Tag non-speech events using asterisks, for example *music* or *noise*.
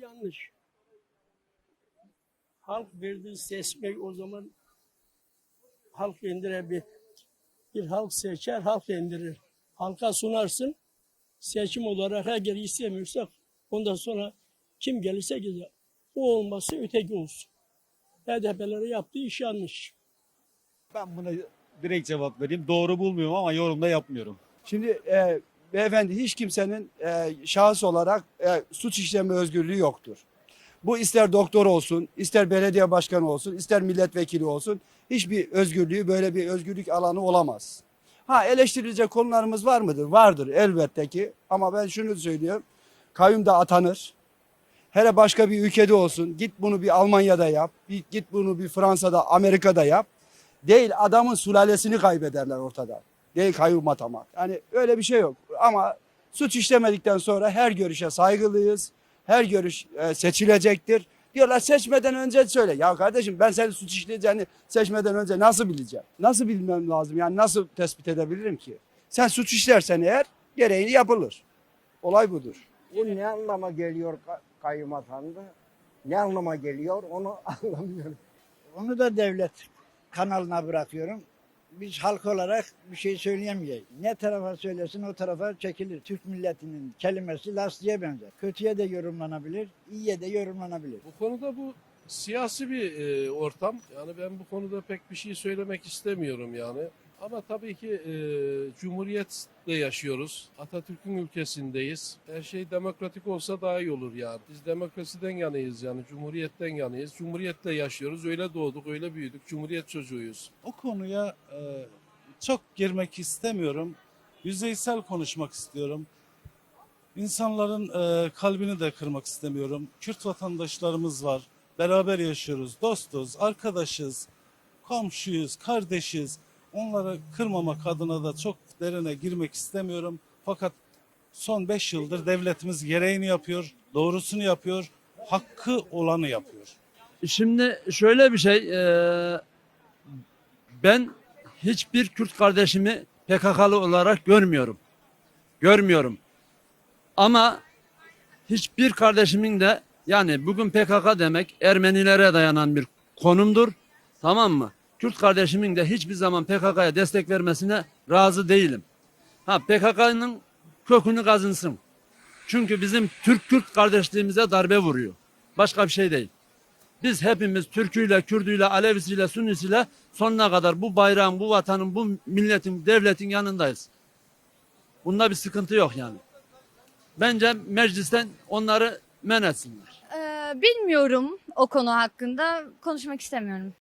yanlış. Halk verdiği seçmek o zaman halk indirir bir, bir halk seçer, halk indirir. Halka sunarsın, seçim olarak eğer istemiyorsak ondan sonra kim gelirse gider. O olması öteki olsun. HDP'lere yaptığı iş yanlış. Ben buna direkt cevap vereyim. Doğru bulmuyorum ama yorumda yapmıyorum. Şimdi e, beyefendi hiç kimsenin e, şahıs olarak e, suç işleme özgürlüğü yoktur. Bu ister doktor olsun, ister belediye başkanı olsun, ister milletvekili olsun hiçbir özgürlüğü böyle bir özgürlük alanı olamaz. Ha eleştirilecek konularımız var mıdır? Vardır elbette ki ama ben şunu söylüyorum. Kayyum da atanır. Hele başka bir ülkede olsun. Git bunu bir Almanya'da yap. Git bunu bir Fransa'da, Amerika'da yap. Değil adamın sülalesini kaybederler ortada. Değil kayyum atamak. Yani öyle bir şey yok. Ama suç işlemedikten sonra her görüşe saygılıyız. Her görüş e, seçilecektir. Diyorlar seçmeden önce söyle. Ya kardeşim ben senin suç işleyeceğini seçmeden önce nasıl bileceğim? Nasıl bilmem lazım? Yani nasıl tespit edebilirim ki? Sen suç işlersen eğer gereğini yapılır. Olay budur. Bu ne anlama geliyor ka- kayyum atandı? Ne anlama geliyor onu *laughs* anlamıyorum. Onu da devlet kanalına bırakıyorum. Biz halk olarak bir şey söyleyemeyiz. Ne tarafa söylesin o tarafa çekilir. Türk milletinin kelimesi lastiğe benzer. Kötüye de yorumlanabilir, iyiye de yorumlanabilir. Bu konuda bu siyasi bir e, ortam. Yani ben bu konuda pek bir şey söylemek istemiyorum yani. Ama tabii ki e, cumhuriyetle yaşıyoruz. Atatürk'ün ülkesindeyiz. Her şey demokratik olsa daha iyi olur yani. Biz demokrasiden yanıyız yani. Cumhuriyetten yanıyız. Cumhuriyetle yaşıyoruz. Öyle doğduk, öyle büyüdük. Cumhuriyet çocuğuyuz. O konuya e, çok girmek istemiyorum. Yüzeysel konuşmak istiyorum. İnsanların e, kalbini de kırmak istemiyorum. Kürt vatandaşlarımız var. Beraber yaşıyoruz. Dostuz, arkadaşız, komşuyuz, kardeşiz. Onları kırmamak adına da çok derine girmek istemiyorum. Fakat son 5 yıldır devletimiz gereğini yapıyor, doğrusunu yapıyor, hakkı olanı yapıyor. Şimdi şöyle bir şey, eee, ben hiçbir Kürt kardeşimi PKK'lı olarak görmüyorum. Görmüyorum. Ama hiçbir kardeşimin de yani bugün PKK demek Ermenilere dayanan bir konumdur. Tamam mı? Kürt kardeşimin de hiçbir zaman PKK'ya destek vermesine razı değilim. Ha PKK'nın kökünü kazınsın. Çünkü bizim Türk-Kürt kardeşliğimize darbe vuruyor. Başka bir şey değil. Biz hepimiz Türküyle, Kürdüyle, Alevisiyle, Sünnisiyle sonuna kadar bu bayrağın, bu vatanın, bu milletin, devletin yanındayız. Bunda bir sıkıntı yok yani. Bence meclisten onları men etsinler. Ee, bilmiyorum o konu hakkında konuşmak istemiyorum.